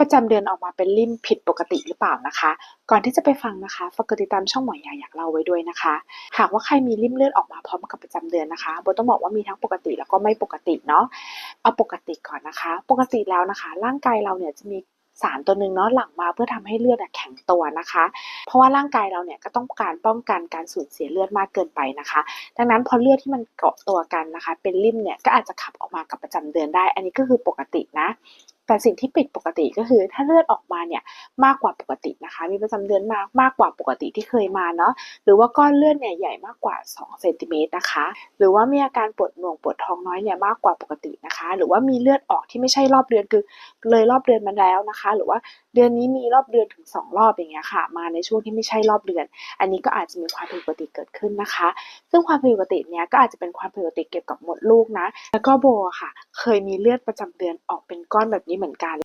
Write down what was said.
ประจำเดือนออกมาเป็นริ่มผิดปกติหรือเปล่านะคะ ก่อนที่จะไปฟังนะคะฝากกดติดตามช่องหมอยาอยากเล่าไว้ด้วยนะคะ หากว่าใครมีริ่มเลือดออกมาพร้อมกับประจำเดือนนะคะโบต้องบอกว่ามีทั้งปกติแล้วก็ไม่ปกติเนาะเอาปกติก่อนนะคะ ปกติแล้วนะคะ ร่างกายเราเนี่ยจะมีสารตัวหนึ่งเนาะหลั่งมาเพื่อทำให้เลือดแข็งตัวนะคะ เพราะว่าร่างกายเราเนี่ยก็ต้องการป้องกันการสูญเสียเลือดมากเกินไปนะคะ ดังนั้นพอเลือดที่มันเกาะตัวกันนะคะ เป็นริ่มเนี่ยก็อาจจะขับออกมากับประจำเดือนได้ อันนี้ก็คือปกตินะ แต่สิ่งที่ผิดปกติก็คือถ้าเลือดออกมาเนี่ยมากกว่าปกติ นะคะ มีประจำเดือนมากมากกว่าปกติที่เคยมาเนาะหรือว่าก้อนเลือดเนี่ยใหญ่มากกว่า2เซนติเมตรนะคะ หรือว่ามีอาการปวดหน่วงปวดท้องน้อยเนี่ยมากกว่าปกตินะคะ หรือว่ามีเลือดออกที่ไม่ใช่รอบเดือนคือเลยรอบเดือนมาแล้วนะคะ หรือว่าเดือนนี้มีรอบเดือนถึง 2 รอบอย่างเงี้ยค่ะ มาในช่วงที่ไม่ใช่รอบเดือน อันนี้ก็อาจจะมีความผิดปกติเกิดขึ้นนะคะ ซึ่งความผิดปกติเนี้ยก็อาจจะเป็นความผิดปกติเกี่ยวกับมดลูกนะ แล้วก็โบอะค่ะ เคยมีเลือดประจำเดือนออกเป็นก้อนแบบนี้เหมือนกัน